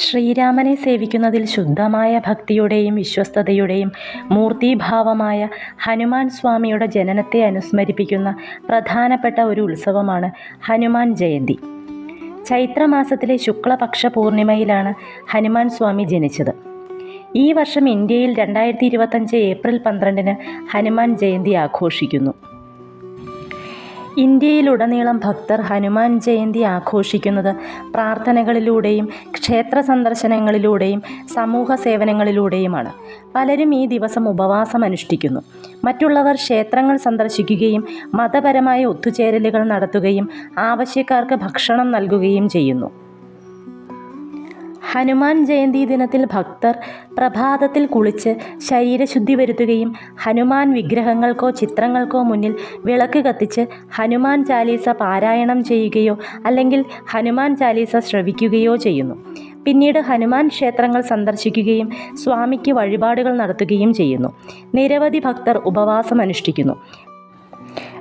ശ്രീരാമനെ സേവിക്കുന്നതിൽ ശുദ്ധമായ ഭക്തിയുടെയും വിശ്വസ്തതയുടെയും മൂർത്തിഭാവമായ ഹനുമാൻ സ്വാമിയുടെ ജനനത്തെ അനുസ്മരിപ്പിക്കുന്ന പ്രധാനപ്പെട്ട ഒരു ഉത്സവമാണ് ഹനുമാൻ ജയന്തി. ചൈത്രമാസത്തിലെ ശുക്ലപക്ഷ പൂർണിമയിലാണ് ഹനുമാൻ സ്വാമി ജനിച്ചത്. ഈ വർഷം ഇന്ത്യയിൽ രണ്ടായിരത്തി ഇരുപത്തഞ്ച് ഏപ്രിൽ പന്ത്രണ്ടിന് ഹനുമാൻ ജയന്തി ആഘോഷിക്കുന്നു. ഇന്ത്യയിലുടനീളം ഭക്തർ ഹനുമാൻ ജയന്തി ആഘോഷിക്കുന്നത് പ്രാർത്ഥനകളിലൂടെയും ക്ഷേത്ര സന്ദർശനങ്ങളിലൂടെയും സമൂഹ സേവനങ്ങളിലൂടെയുമാണ്. പലരും ഈ ദിവസം ഉപവാസം അനുഷ്ഠിക്കുന്നു. മറ്റുള്ളവർ ക്ഷേത്രങ്ങൾ സന്ദർശിക്കുകയും മതപരമായ ഒത്തുചേരലുകൾ നടത്തുകയും ആവശ്യക്കാർക്ക് ഭക്ഷണം നൽകുകയും ചെയ്യുന്നു. ഹനുമാൻ ജയന്തി ദിനത്തിൽ ഭക്തർ പ്രഭാതത്തിൽ കുളിച്ച് ശരീരശുദ്ധി വരുത്തുകയും ഹനുമാൻ വിഗ്രഹങ്ങൾക്കോ ചിത്രങ്ങൾക്കോ മുന്നിൽ വിളക്ക് കത്തിച്ച് ഹനുമാൻ ചാലീസ പാരായണം ചെയ്യുകയോ അല്ലെങ്കിൽ ഹനുമാൻ ചാലീസ ശ്രവിക്കുകയോ ചെയ്യുന്നു. പിന്നീട് ഹനുമാൻ ക്ഷേത്രങ്ങൾ സന്ദർശിക്കുകയും സ്വാമിക്ക് വഴിപാടുകൾ നടത്തുകയും ചെയ്യുന്നു. നിരവധി ഭക്തർ ഉപവാസം അനുഷ്ഠിക്കുന്നു.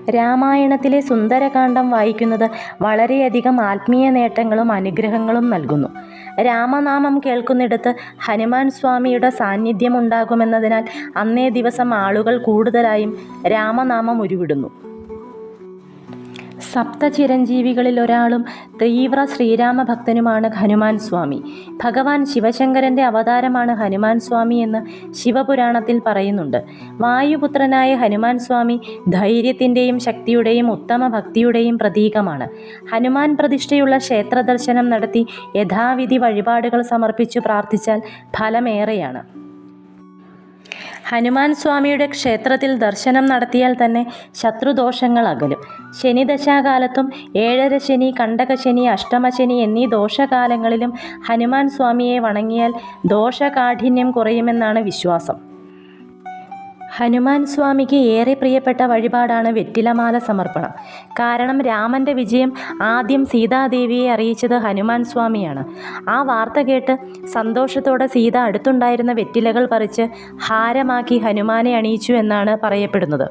രാമായണത്തിലെ സുന്ദരകാന്ഡം വായിക്കുന്നത് വളരെയധികം ആത്മീയ നേട്ടങ്ങളും അനുഗ്രഹങ്ങളും നൽകുന്നു. രാമനാമം കേൾക്കുന്നിടത്ത് ഹനുമാൻ സ്വാമിയുടെ സാന്നിധ്യം ഉണ്ടാകുമെന്നതിനാൽ അന്നേ ദിവസം ആളുകൾ കൂടുതലായും രാമനാമം ഉരുവിടുന്നു. സപ്ത ചിരഞ്ജീവികളിൽ ഒരാളും തീവ്ര ശ്രീരാമ ഭക്തനുമാണ് ഹനുമാൻ സ്വാമി. ഭഗവാൻ ശിവശങ്കരന്റെ അവതാരമാണ് ഹനുമാൻ സ്വാമി എന്ന് ശിവപുരാണത്തിൽ പറയുന്നുണ്ട്. വായുപുത്രനായ ഹനുമാൻ സ്വാമി ധൈര്യത്തിന്റെയും ശക്തിയുടെയും ഉത്തമ ഭക്തിയുടെയും പ്രതീകമാണ്. ഹനുമാൻ പ്രതിഷ്ഠയുള്ള ക്ഷേത്ര ദർശനം നടത്തി യഥാവിധി വഴിപാടുകൾ സമർപ്പിച്ചു പ്രാർത്ഥിച്ചാൽ ഫലമേറെയാണ്. ഹനുമാൻ സ്വാമിയുടെ ക്ഷേത്രത്തിൽ ദർശനം നടത്തിയാൽ തന്നെ ശത്രുദോഷങ്ങൾ അകലും. ശനിദശാകാലത്തും ഏഴര ശനി കണ്ടകശനി അഷ്ടമശനി എന്നീ ദോഷകാലങ്ങളിലും ഹനുമാൻ സ്വാമിയെ വണങ്ങിയാൽ ദോഷകാഠിന്യം കുറയുമെന്നാണ് വിശ്വാസം. ഹനുമാൻ സ്വാമിക്ക് ഏറെ പ്രിയപ്പെട്ട വഴിപാടാണ് വെറ്റിലമാല സമർപ്പണം. കാരണം രാമന്റെ വിജയം ആദ്യം സീതാദേവിയെ അറിയിച്ചത് ഹനുമാൻ സ്വാമിയാണ്. ആ വാർത്ത കേട്ട് സന്തോഷത്തോടെ സീത അടുത്തുണ്ടായിരുന്ന വെറ്റിലകൾ പറിച്ച് ഹാരമാക്കി ഹനുമാനെ അണിയിച്ചു എന്നാണ് പറയപ്പെടുന്നത്.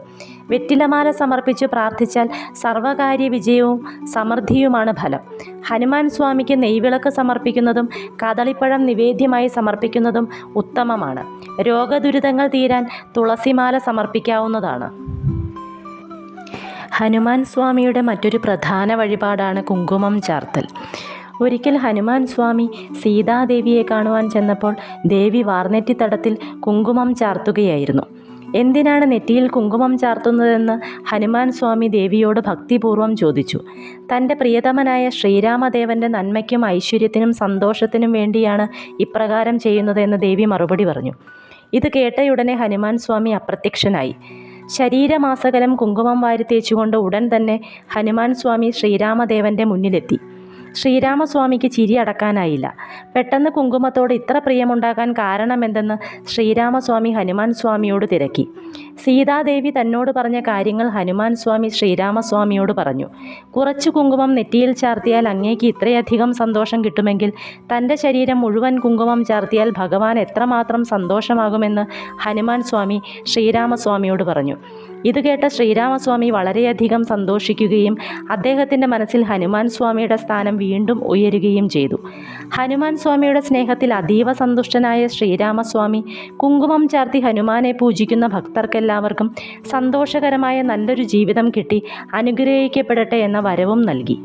വെറ്റിലമാല സമർപ്പിച്ച് പ്രാർത്ഥിച്ചാൽ സർവകാര്യ വിജയവും സമൃദ്ധിയുമാണ് ഫലം. ഹനുമാൻ സ്വാമിക്ക് നെയ്വിളക്ക് സമർപ്പിക്കുന്നതും കദളിപ്പഴം നിവേദ്യമായി സമർപ്പിക്കുന്നതും ഉത്തമമാണ്. രോഗദുരിതങ്ങൾ തീരാൻ തുളസിമാല സമർപ്പിക്കാവുന്നതാണ്. ഹനുമാൻ സ്വാമിയുടെ മറ്റൊരു പ്രധാന വഴിപാടാണ് കുങ്കുമം ചാർത്തൽ. ഒരിക്കൽ ഹനുമാൻ സ്വാമി സീതാദേവിയെ കാണുവാൻ ചെന്നപ്പോൾ ദേവി വാർനെറ്റിത്തടത്തിൽ കുങ്കുമം ചാർത്തുകയായിരുന്നു. എന്തിനാണ് നെറ്റിയിൽ കുങ്കുമം ചാർത്തുന്നതെന്ന് ഹനുമാൻ സ്വാമി ദേവിയോട് ഭക്തിപൂർവം ചോദിച്ചു. തന്റെ പ്രിയതമനായ ശ്രീരാമദേവന്റെ നന്മയ്ക്കും ഐശ്വര്യത്തിനും സന്തോഷത്തിനും വേണ്ടിയാണ് ഇപ്രകാരം ചെയ്യുന്നതെന്ന് ദേവി മറുപടി പറഞ്ഞു. ഇത് കേട്ടയുടനെ ഹനുമാൻ സ്വാമി അപ്രത്യക്ഷനായി. ശരീരമാസകലം കുങ്കുമം വാരി തേച്ചുകൊണ്ട് ഉടൻ തന്നെ ഹനുമാൻ സ്വാമി ശ്രീരാമദേവന്റെ മുന്നിലെത്തി. ശ്രീരാമസ്വാമിക്ക് ചിരി അടക്കാനായില്ല. പെട്ടെന്ന് കുങ്കുമത്തോട് ഇത്ര പ്രിയമുണ്ടാകാൻ കാരണമെന്തെന്ന് ശ്രീരാമസ്വാമി ഹനുമാൻ സ്വാമിയോട് തിരക്കി. സീതാദേവി തന്നോട് പറഞ്ഞ കാര്യങ്ങൾ ഹനുമാൻ സ്വാമി ശ്രീരാമസ്വാമിയോട് പറഞ്ഞു. കുറച്ച് കുങ്കുമം നെറ്റിയിൽ ചാർത്തിയാൽ അങ്ങേക്ക് ഇത്രയധികം സന്തോഷം കിട്ടുമെങ്കിൽ തന്റെ ശരീരം മുഴുവൻ കുങ്കുമം ചാർത്തിയാൽ ഭഗവാൻ എത്രമാത്രം സന്തോഷമാകുമെന്ന് ഹനുമാൻ സ്വാമി ശ്രീരാമസ്വാമിയോട് പറഞ്ഞു. ഇത് കേട്ട ശ്രീരാമസ്വാമി വളരെയധികം സന്തോഷിക്കുകയും അദ്ദേഹത്തിന്റെ മനസ്സിൽ ഹനുമാൻ സ്വാമിയുടെ സ്ഥാനം വീണ്ടും ഉയരുകയും ചെയ്തു. ഹനുമാൻ സ്വാമിയുടെ സ്നേഹത്തിൽ അതീവ സന്തുഷ്ടനായ ശ്രീരാമസ്വാമി കുങ്കുമം ചാർത്തി ഹനുമാനെ പൂജിക്കുന്ന ഭക്തർക്കെല്ലാവർക്കും സന്തോഷകരമായ നല്ലൊരു ജീവിതം കിട്ടി അനുഗ്രഹിക്കപ്പെടട്ടെ എന്ന വരവും നൽകി.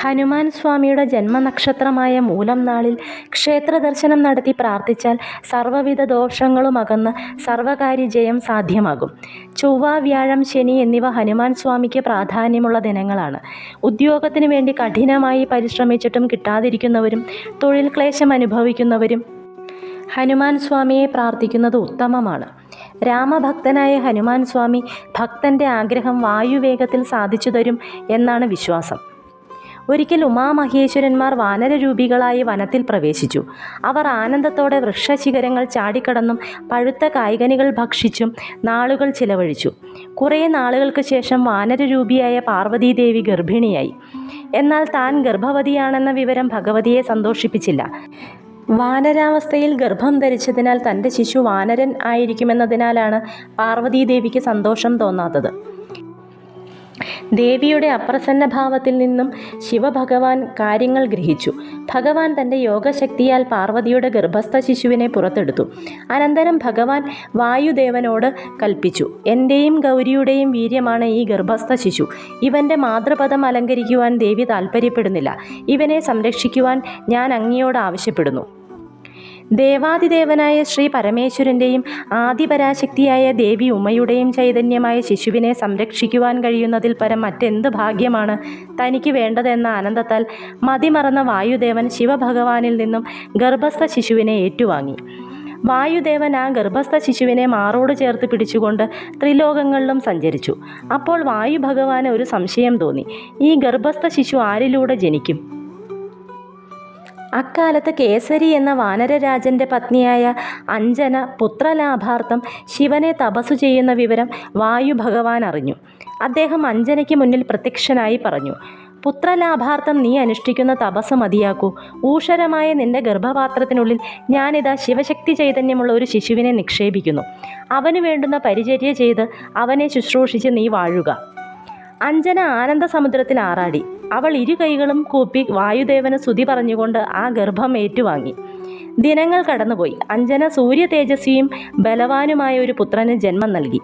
ഹനുമാൻ സ്വാമിയുടെ ജന്മനക്ഷത്രമായ മൂലം നാളിൽ ക്ഷേത്ര ദർശനം നടത്തി പ്രാർത്ഥിച്ചാൽ സർവവിധ ദോഷങ്ങളും അകന്ന് സർവകാര്യ ജയം സാധ്യമാകും. ചൊവ്വ വ്യാഴം ശനി എന്നിവ ഹനുമാൻ സ്വാമിക്ക് പ്രാധാന്യമുള്ള ദിനങ്ങളാണ്. ഉദ്യോഗത്തിന് വേണ്ടി കഠിനമായി പരിശ്രമിച്ചിട്ടും കിട്ടാതിരിക്കുന്നവരും തൊഴിൽ ക്ലേശം അനുഭവിക്കുന്നവരും ഹനുമാൻ സ്വാമിയെ പ്രാർത്ഥിക്കുന്നത് ഉത്തമമാണ്. രാമഭക്തനായ ഹനുമാൻ സ്വാമി ഭക്തന്റെ ആഗ്രഹം വായുവേഗത്തിൽ സാധിച്ചു തരും എന്നാണ് വിശ്വാസം. ഒരിക്കൽ ഉമാമഹേശ്വരന്മാർ വാനരരൂപികളായി വനത്തിൽ പ്രവേശിച്ചു. അവർ ആനന്ദത്തോടെ വൃക്ഷശിഖരങ്ങൾ ചാടിക്കടന്നും പഴുത്ത കായ്കനികൾ ഭക്ഷിച്ചും നാളുകൾ ചിലവഴിച്ചു. കുറേ നാളുകൾക്ക് ശേഷം വാനരരൂപിയായ പാർവതീദേവി ഗർഭിണിയായി. എന്നാൽ താൻ ഗർഭവതിയാണെന്ന വിവരം ഭഗവതിയെ സന്തോഷിപ്പിച്ചില്ല. വാനരാവസ്ഥയിൽ ഗർഭം ധരിച്ചതിനാൽ തന്റെ ശിശു വാനരൻ ആയിരിക്കുമെന്നതിനാലാണ് പാർവതീദേവിക്ക് സന്തോഷം തോന്നാത്തത്. ദേവിയുടെ അപ്രസന്ന ഭാവത്തിൽ നിന്നും ശിവഭഗവാൻ കാര്യങ്ങൾ ഗ്രഹിച്ചു. ഭഗവാൻ തന്റെ യോഗശക്തിയാൽ പാർവതിയുടെ ഗർഭസ്ഥ ശിശുവിനെ പുറത്തെടുത്തു. അനന്തരം ഭഗവാൻ വായുദേവനോട് കൽപ്പിച്ചു എന്റെയും ഗൗരിയുടെയും വീര്യമാണ് ഈ ഗർഭസ്ഥ ശിശു. ഇവന്റെ മാതൃപദം അലങ്കരിക്കുവാൻ ദേവി താൽപ്പര്യപ്പെടുന്നില്ല ഇവനെ സംരക്ഷിക്കുവാൻ ഞാൻ അങ്ങയോട് ആവശ്യപ്പെടുന്നു. ദേവാദിദേവനായ ശ്രീ പരമേശ്വരന്റെയും ആദിപരാശക്തിയായ ദേവി ഉമ്മയുടെയും ചൈതന്യമായ ശിശുവിനെ സംരക്ഷിക്കുവാൻ കഴിയുന്നതിൽ പരം മറ്റെന്ത് ഭാഗ്യമാണ്? തനിക്ക് വേണ്ടതെന്ന ആനന്ദത്താൽ മതിമറന്ന വായുദേവൻ ശിവഭഗവാനിൽ നിന്നും ഗർഭസ്ഥ ശിശുവിനെ ഏറ്റുവാങ്ങി. വായുദേവൻ ആ ഗർഭസ്ഥ ശിശുവിനെ മാറോട് ചേർത്ത് പിടിച്ചുകൊണ്ട് ത്രിലോകങ്ങളിലും സഞ്ചരിച്ചു. അപ്പോൾ വായു ഭഗവാന് ഒരു സംശയം തോന്നി. ഈ ഗർഭസ്ഥ ശിശു ആരിലൂടെ ജനിക്കും? അക്കാലത്ത് കേസരി എന്ന വാനരരാജന്റെ പത്നിയായ അഞ്ജന പുത്രലാഭാർത്ഥം ശിവനെ തപസ്സു ചെയ്യുന്ന വിവരം വായു ഭഗവാൻ അറിഞ്ഞു. അദ്ദേഹം അഞ്ജനയ്ക്ക് മുന്നിൽ പ്രത്യക്ഷനായി പറഞ്ഞു പുത്രലാഭാർത്ഥം നീ അനുഷ്ഠിക്കുന്ന തപസ് മതിയാക്കൂ. ഊഷരമായ നിന്റെ ഗർഭപാത്രത്തിനുള്ളിൽ ഞാനിതാ ശിവശക്തി ചൈതന്യമുള്ള ഒരു ശിശുവിനെ നിക്ഷേപിക്കുന്നു. അവന് വേണ്ടുന്ന പരിചര്യ ചെയ്ത് അവനെ ശുശ്രൂഷിച്ച് നീ വാഴുക. അഞ്ജന ആനന്ദ സമുദ്രത്തിൽ ആറാടി. അവൾ ഇരു കൈകളും കൂപ്പി വായുദേവന് സ്തുതി പറഞ്ഞുകൊണ്ട് ആ ഗർഭം ഏറ്റുവാങ്ങി. ദിനങ്ങൾ കടന്നുപോയി. അഞ്ജന സൂര്യ തേജസ്വിയും ബലവാനുമായ ഒരു പുത്രന് ജന്മം നൽകി.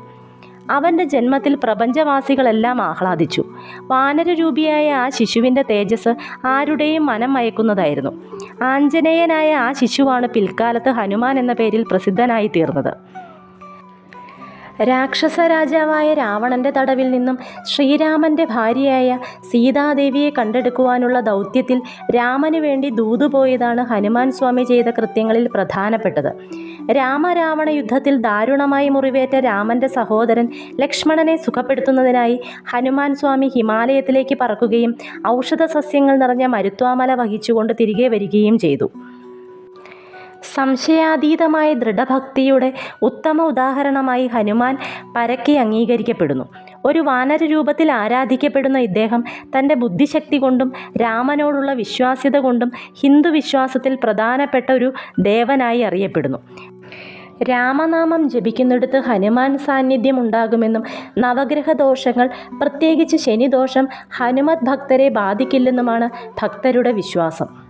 അവന്റെ ജന്മത്തിൽ പ്രപഞ്ചവാസികളെല്ലാം ആഹ്ലാദിച്ചു. വാനരരൂപിയായ ആ ശിശുവിന്റെ തേജസ് ആരുടെയും മനം മയക്കുന്നതായിരുന്നു. ആഞ്ജനേയനായ ആ ശിശുവാണ് പിൽക്കാലത്ത് ഹനുമാൻ എന്ന പേരിൽ പ്രസിദ്ധനായി തീർന്നത്. രാക്ഷസ രാജാവായ രാവണന്റെ തടവിൽ നിന്നും ശ്രീരാമന്റെ ഭാര്യയായ സീതാദേവിയെ കണ്ടെടുക്കുവാനുള്ള ദൗത്യത്തിൽ രാമന് വേണ്ടി ദൂതുപോയതാണ് ഹനുമാൻ സ്വാമി ചെയ്ത കൃത്യങ്ങളിൽ പ്രധാനപ്പെട്ടത്. രാമരാവണ യുദ്ധത്തിൽ ദാരുണമായി മുറിവേറ്റ രാമന്റെ സഹോദരൻ ലക്ഷ്മണനെ സുഖപ്പെടുത്തുന്നതിനായി ഹനുമാൻ സ്വാമി ഹിമാലയത്തിലേക്ക് പറക്കുകയും ഔഷധ സസ്യങ്ങൾ നിറഞ്ഞ മരുത്വാമല വഹിച്ചുകൊണ്ട് തിരികെ വരികയും ചെയ്തു. സംശയാതീതമായ ദൃഢഭക്തിയുടെ ഉത്തമ ഉദാഹരണമായി ഹനുമാൻ പരക്കെ അംഗീകരിക്കപ്പെടുന്നു. ഒരു വാനര രൂപത്തിൽ ആരാധിക്കപ്പെടുന്ന ഇദ്ദേഹം തന്റെ ബുദ്ധിശക്തി കൊണ്ടും രാമനോടുള്ള വിശ്വാസ്യത കൊണ്ടും ഹിന്ദു വിശ്വാസത്തിൽ പ്രധാനപ്പെട്ട ഒരു ദേവനായി അറിയപ്പെടുന്നു. രാമനാമം ജപിക്കുന്നിടത്ത് ഹനുമാൻ സാന്നിധ്യം ഉണ്ടാകുമെന്നും നവഗ്രഹ ദോഷങ്ങൾ പ്രത്യേകിച്ച് ശനിദോഷം ഹനുമത് ഭക്തരെ ബാധിക്കില്ലെന്നുമാണ് ഭക്തരുടെ വിശ്വാസം.